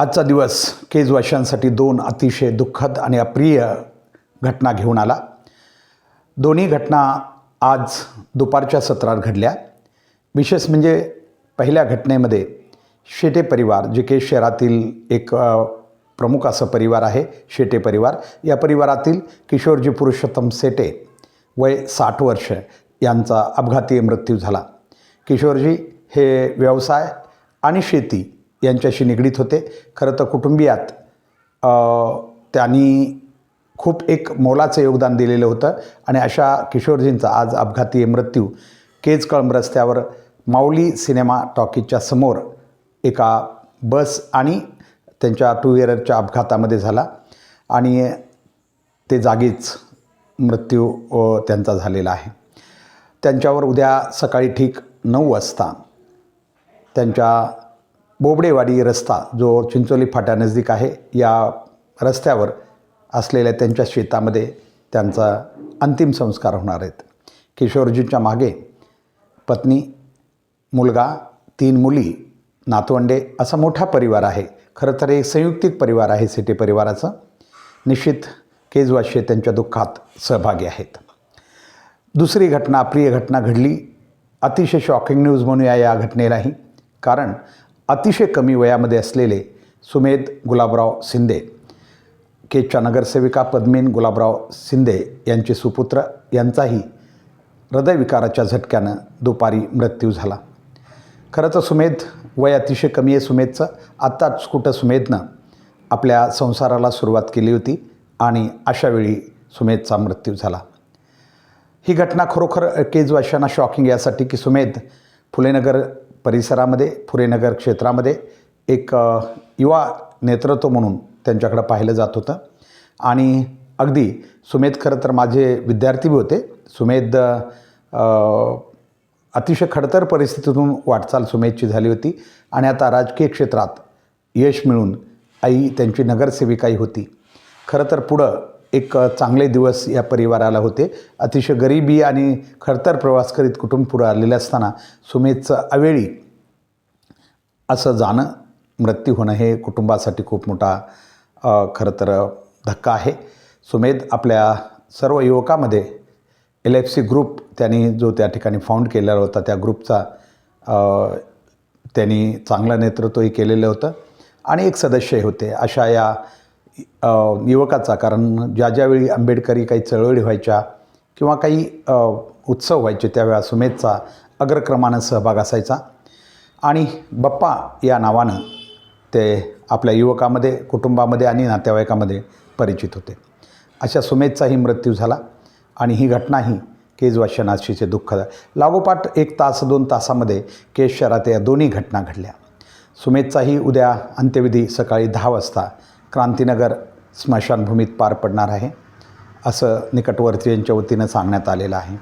आजचा दिवस केजवाशांसाठी दोन अतिशय दुःखद आणि अप्रिय घटना घेऊन आला. दोन्ही घटना आज दुपारच्या सत्रात घडल्या. विशेष म्हणजे पहिल्या घटनेमध्ये शेटे परिवार जे के शहरातील एक प्रमुख असं परिवार आहे शेटे परिवार. या परिवारातील किशोरजी पुरुषोत्तम सेटे वय साठ वर्ष यांचा अपघाती मृत्यू झाला. किशोरजी हे व्यवसाय आणि शेती यांच्याशी निगडीत होते. खरं तर कुटुंबियात त्यांनी खूप एक मोलाचं योगदान दिलेलं होतं आणि अशा किशोरजींचा आज अपघाती मृत्यू केज कळंब रस्त्यावर माऊली सिनेमा टॉकीजच्या समोर एका बस आणि त्यांच्या टू व्हीलरच्या अपघातामध्ये झाला आणि ते जागीच मृत्यू त्यांचा झालेला आहे. त्यांच्यावर उद्या सकाळी ठीक नऊ वाजता त्यांच्या बोबडेवाडी रस्ता जो चिंचोली फाट्यानजदीक आहे या रस्त्यावर असलेल्या त्यांच्या शेतामध्ये त्यांचा अंतिम संस्कार होणार आहेत. किशोरजींच्या मागे पत्नी मुलगा तीन मुली नातवंडे असा मोठा परिवार आहे. खरं तर एक संयुक्तिक परिवार आहे सिटी परिवाराचं. निश्चित केजवाशी त्यांच्या दुःखात सहभागी आहेत. दुसरी घटना अप्रिय घटना घडली. अतिशय शॉकिंग न्यूज म्हणूया या घटनेलाही. कारण अतिशय कमी वयामध्ये असलेले सुमेध गुलाबराव शिंदे केजच्या नगरसेविका पद्मीन गुलाबराव शिंदे यांचे सुपुत्र यांचाही हृदयविकाराच्या झटक्यानं दुपारी मृत्यू झाला. खरं तर सुमेध वय अतिशय कमी आहे सुमेधचं. आत्ताच कुठं सुमेधनं आपल्या संसाराला सुरुवात केली होती आणि अशावेळी सुमेधचा मृत्यू झाला. ही घटना खरोखर केजवाशांना शॉकिंग यासाठी की सुमेध फुलेनगर परिसरामध्ये फुरेनगर क्षेत्रामध्ये एक युवा नेतृत्व म्हणून त्यांच्याकडं पाहिलं जात होतं. आणि अगदी सुमेध खरं तर माझे विद्यार्थी बी होते. सुमेध अतिशय खडतर परिस्थितीतून वाटचाल सुमेधची झाली होती. आणि आता राजकीय क्षेत्रात यश मिळून आई त्यांची नगरसेविकाही होती. खरं तर पुढं एक चांगले दिवस या परिवाराला होते. अतिशय गरिबी आणि खडतर प्रवास करीत कुटुंब पुढं आलेले असताना सुमेधचं अवेळी असं जाणं मृत्यू होणं हे कुटुंबासाठी खूप मोठा खरं तर धक्का आहे. सुमेध आपल्या सर्व युवकामध्ये एल एफ सी ग्रुप त्यांनी जो त्या ठिकाणी फाउंड केलेला होता त्या ग्रुपचा त्यांनी चांगलं नेतृत्वही केलेलं होतं. आणि एक सदस्यही होते अशा या युवकाचा कारण ज्या ज्यावेळी आंबेडकरी काही चळवळी व्हायच्या किंवा काही उत्सव व्हायचे त्यावेळा सुमेधचा अग्रक्रमानं सहभाग असायचा. आणि बप्पा या नावानं ते आपल्या युवकामध्ये कुटुंबामध्ये आणि नातेवाईकामध्ये परिचित होते. अशा सुमेधचाही मृत्यू झाला आणि ही घटनाही केजवाशनाशीचे दुःख लागोपाठ एक तास दोन तासामध्ये केज शहरात या दोन्ही घटना घडल्या. सुमेधचाही उद्या अंत्यविधी सकाळी दहा वाजता क्रांतीनगर स्मशानभूमीत पार पडणार आहे असं निकटवर्तीयांच्या वतीनं सांगण्यात आलेलं आहे.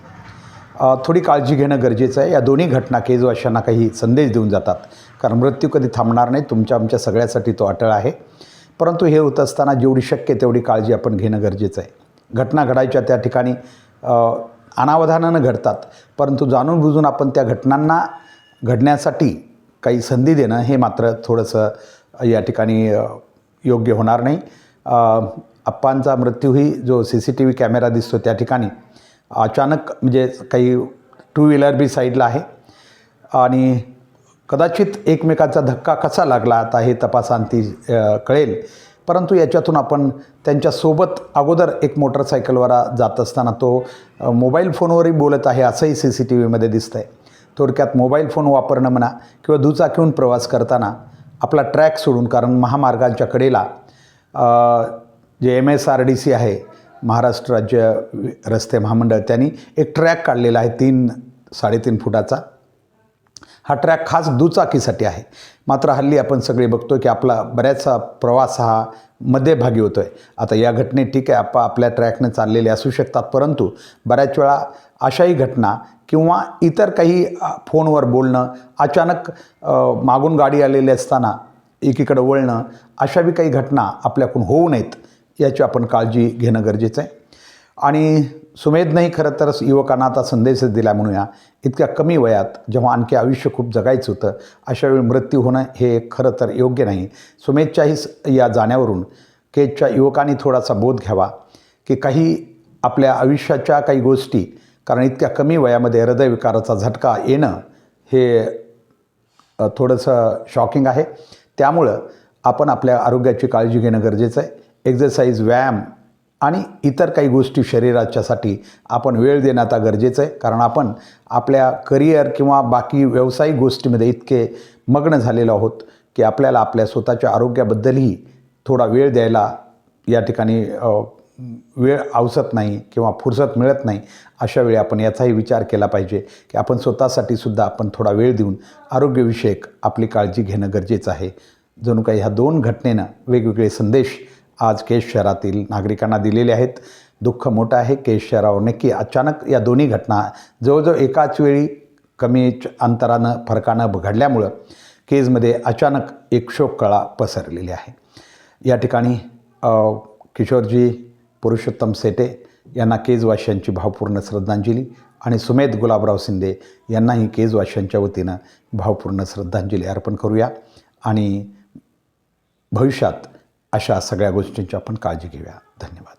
थोडी काळजी घेणं गरजेचं आहे. या दोन्ही घटना केजवाशांना काही संदेश देऊन जातात. कारण मृत्यू कधी थांबणार नाही. तुमच्या आमच्या सगळ्यासाठी तो अटळ आहे. परंतु हे होत असताना जेवढी शक्य तेवढी काळजी आपण घेणं गरजेचं आहे. घटना घडायच्या त्या ठिकाणी अनावधानानं घडतात. परंतु जाणून बुजून आपण त्या घटनांना घडण्यासाठी काही संधी देणं हे मात्र थोडंसं या ठिकाणी योग्य होणार नाही. आप्पांचा अप्पांचा मृत्यूही जो C C T V camera दिसतो त्या ठिकाणी अचानक म्हणजे काही टू व्हीलर बी साईडला आहे. आणि कदाचित एकमेकाचा धक्का कसा लागला आता हे तपासांती कळेल. परंतु याच्यातून आपण त्यांच्यासोबत अगोदर एक मोटरसायकलवाला जात असताना तो मोबाईल फोनवरही बोलत आहे असंही सी सी टी व्हीमध्ये दिसतं आहे थोडक्यात मोबाईल फोन वापरणं म्हणा किंवा दुचाकीहून प्रवास करताना आपला ट्रॅक सोडून कारण महामार्गांच्या कडेला जे M S R D C आहे महाराष्ट्र राज्य रस्ते महामंडळ त्यांनी एक ट्रॅक काढलेला आहे तीन साडेतीन फुटाचा. हा ट्रॅक खास दुचाकीसाठी आहे. मात्र हल्ली आपण सगळे बघतो की आपला बऱ्याचसा प्रवास हा मध्यभागी होतो आहे आता या घटनेत ठीक आहे आप आपल्या ट्रॅकने चाललेले असू शकतात परंतु बऱ्याच वेळा अशाही घटना किंवा इतर काही फोनवर बोलणं अचानक मागून गाडी आलेली असताना एकीकडं वळणं अशा बी काही घटना आपल्याकडून होऊ नयेत याची आपण काळजी घेणं गरजेचं आहे. आणि सुमेधनंही खरं तर युवकांना आता संदेशच दिला म्हणूया इतक्या कमी वयात जेव्हा आणखी आयुष्य खूप जगायचं होतं अशा वेळी मृत्यू होणं हे खरं तर योग्य नाही. सुमेधच्याही स- या जाण्यावरून केजच्या युवकांनी थोडासा बोध घ्यावा की काही आपल्या आयुष्याच्या काही गोष्टी कारण इतक्या कमी वयामध्ये हृदयविकाराचा झटका येणं हे थोडंसं शॉकिंग आहे. त्यामुळं आपण आपल्या आरोग्याची काळजी घेणं गरजेचं आहे. एक्झरसाईज व्यायाम आणि इतर काही गोष्टी शरीराच्यासाठी आपण वेळ देणं आता गरजेचं आहे. कारण आपण आपल्या करिअर किंवा बाकी व्यावसायिक गोष्टीमध्ये इतके मग्न झालेलो आहोत की आपल्याला आपल्या स्वतःच्या आरोग्याबद्दलही थोडा वेळ द्यायला या ठिकाणी वेळ आवसत नाही किंवा फुरसत मिळत नाही. अशा वेळी आपण याचाही विचार केला पाहिजे की आपण स्वतःसाठी सुद्धा आपण थोडा वेळ देऊन आरोग्यविषयक आपली काळजी घेणं गरजेचं आहे. जणू काही ह्या दोन घटनेनं वेगवेगळे संदेश आज केश शहरातील नागरिकांना दिलेले आहेत. दुःख मोठं आहे. केश शहरावर नक्की अचानक या दोन्ही घटना जवळजवळ एकाच वेळी कमी च- अंतरानं फरकानं घडल्यामुळं केजमध्ये अचानक एक शोककळा पसरलेली आहे. या ठिकाणी किशोरजी पुरुषोत्तम सेटे यांना केजवाशांची भावपूर्ण श्रद्धांजली आणि सुमेध गुलाबराव शिंदे यांनाही केजवाशांच्या वतीनं भावपूर्ण श्रद्धांजली अर्पण करूया. आणि भविष्यात अशा सगळ्या गोष्टींची आपण काळजी घेऊया. धन्यवाद.